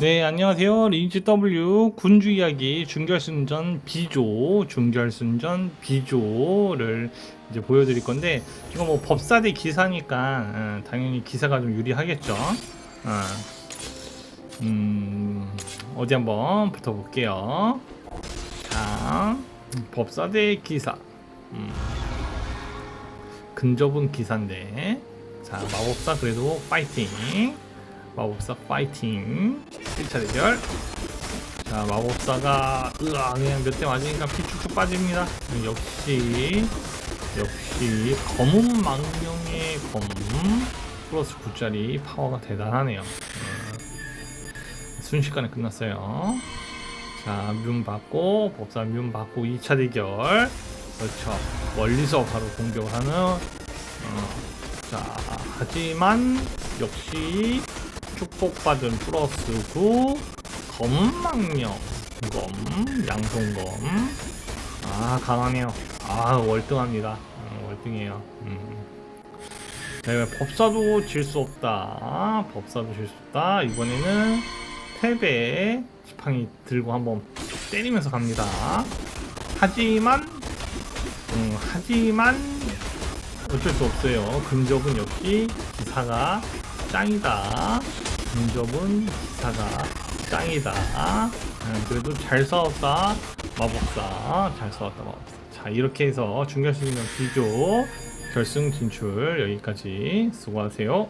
네, 안녕하세요. 리니지 W 군주 이야기 준결승전 B조, 준결승전 B조를 이제 보여드릴 건데, 이거 뭐 법사대 기사니까, 어, 당연히 기사가 좀 유리하겠죠. 어. 음, 어디 한번 붙어볼게요. 자, 법사대 기사. 음. 근접은 기사인데, 자, 마법사 그래도 파이팅. 마법사 파이팅. 1차 대결. 자 마법사가 으아 그냥 몇 대 맞으니까 피 쭉쭉 빠집니다. 역시 역시 검은 망령의 검 플러스 9짜리 파워가 대단하네요. 네. 순식간에 끝났어요. 자뮨 받고 법사 뮨 받고 2차 대결. 그렇죠. 멀리서 바로 공격을 하는 어, 자 하지만 역시 축복받은 플러스 9 검망령 검 양손검. 아 강하네요. 아 월등합니다. 음, 월등해요. 음. 네, 법사도 질 수 없다. 법사도 질 수 없다. 이번에는 탭에 지팡이 들고 한번 때리면서 갑니다. 하지만 음, 하지만 어쩔 수 없어요. 근접은 역시 기사가 짱이다 근접은 기사가 짱이다. 음, 그래도 잘 싸웠다 마법사. 잘 싸웠다 마법사. 자 이렇게 해서 준결승전 비조 결승 진출 여기까지 수고하세요